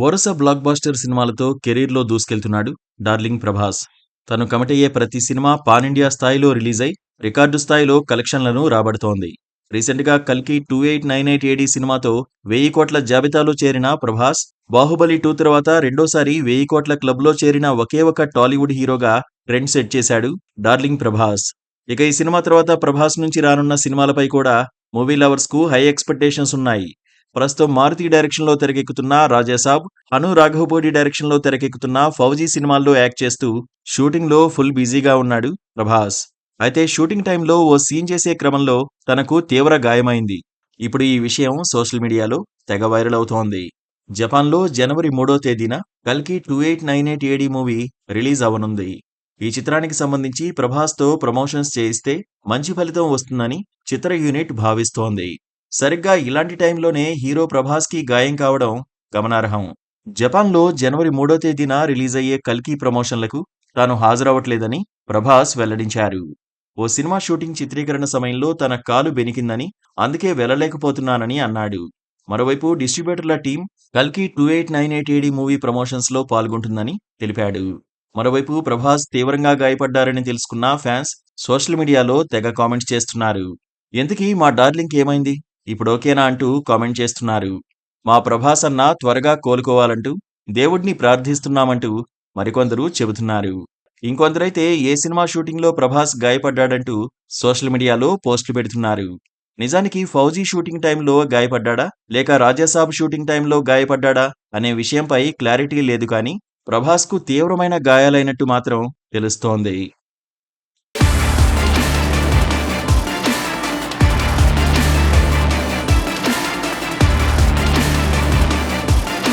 వరుస black buster సినిమాలతో కెరీర్లో దూసుకెళ్తున్నాడు డార్లింగ్ ప్రభాస్. తను కమిటయ్యే ప్రతి సినిమా పాన్ ఇండియా స్థాయిలో రిలీజ్ అయి రికార్డు స్థాయిలో కలెక్షన్లను రాబడుతోంది. రీసెంట్గా కల్కి two eight nine eight AD సినిమాతో వెయ్యి కోట్ల జాబితాలో చేరిన ప్రభాస్ బాహుబలి టూ తర్వాత రెండోసారి వెయ్యి కోట్ల క్లబ్లో చేరిన ఒకే ఒక టాలీవుడ్ హీరోగా ట్రెండ్ సెట్ చేశాడు డార్లింగ్ ప్రభాస్. ఇక ఈ సినిమా తర్వాత ప్రభాస్ నుంచి రానున్న సినిమాలపై కూడా మూవీ లవర్స్కు హై ఎక్స్పెక్టేషన్స్ ఉన్నాయి. ప్రస్తుతం మారుతి డైరెక్షన్లో తెరకెక్కుతున్న రాజాసాబ్ అను రాఘవపూడి డైరెక్షన్లో తెరకెక్కుతున్న ఫౌజీ సినిమాల్లో యాక్ట్ చేస్తూ షూటింగ్లో ఫుల్ బిజీగా ఉన్నాడు ప్రభాస్. అయితే షూటింగ్ టైంలో ఓ సీన్ చేసే క్రమంలో తనకు తీవ్ర గాయమైంది. ఇప్పుడు ఈ విషయం సోషల్ మీడియాలో తెగ వైరల్ అవుతోంది. జపాన్లో జనవరి మూడో తేదీన కల్కి two eight nine eight AD movie release అవ్వనుంది ఈ చిత్రానికి సంబంధించి ప్రభాస్తో ప్రమోషన్స్ చేయిస్తే మంచి ఫలితం వస్తుందని చిత్ర యూనిట్ భావిస్తోంది. సరిగ్గా ఇలాంటి టైంలోనే హీరో ప్రభాస్కి గాయం కావడం గమనార్హం. జపాన్లో జనవరి మూడో తేదీన రిలీజ్ అయ్యే కల్కి ప్రమోషన్లకు తాను హాజరవ్వట్లేదని ప్రభాస్ వెల్లడించారు. ఓ సినిమా షూటింగ్ చిత్రీకరణ సమయంలో తన కాలు బెనికిందని అందుకే వెళ్ళలేకపోతున్నానని అన్నాడు. మరోవైపు డిస్ట్రిబ్యూటర్ల టీం కల్కి two eight nine eight AD movie ప్రమోషన్స్లో పాల్గొంటుందని తెలిపాడు. మరోవైపు ప్రభాస్ తీవ్రంగా గాయపడ్డారని తెలుసుకున్న ఫ్యాన్స్ సోషల్ మీడియాలో తెగ కామెంట్స్ చేస్తున్నారు. ఎందుకీ మా డార్లింగ్ ఏమైంది? ఇప్పుడు ఓకేనా అంటూ కామెంట్ చేస్తున్నారు. మా ప్రభాస్ అన్న త్వరగా కోలుకోవాలంటూ దేవుడిని ప్రార్థిస్తున్నామంటూ మరికొందరు చెబుతున్నారు. ఇంకొందరైతే ఏ సినిమా షూటింగ్లో ప్రభాస్ గాయపడ్డాడంటూ సోషల్ మీడియాలో పోస్టులు పెడుతున్నారు. నిజానికి ఫౌజీ షూటింగ్ టైంలో గాయపడ్డా లేక రాజాసాబ్ షూటింగ్ టైంలో గాయపడ్డా అనే విషయంపై క్లారిటీ లేదు కానీ ప్రభాస్కు తీవ్రమైన గాయాలైనట్టు మాత్రం తెలుస్తోంది.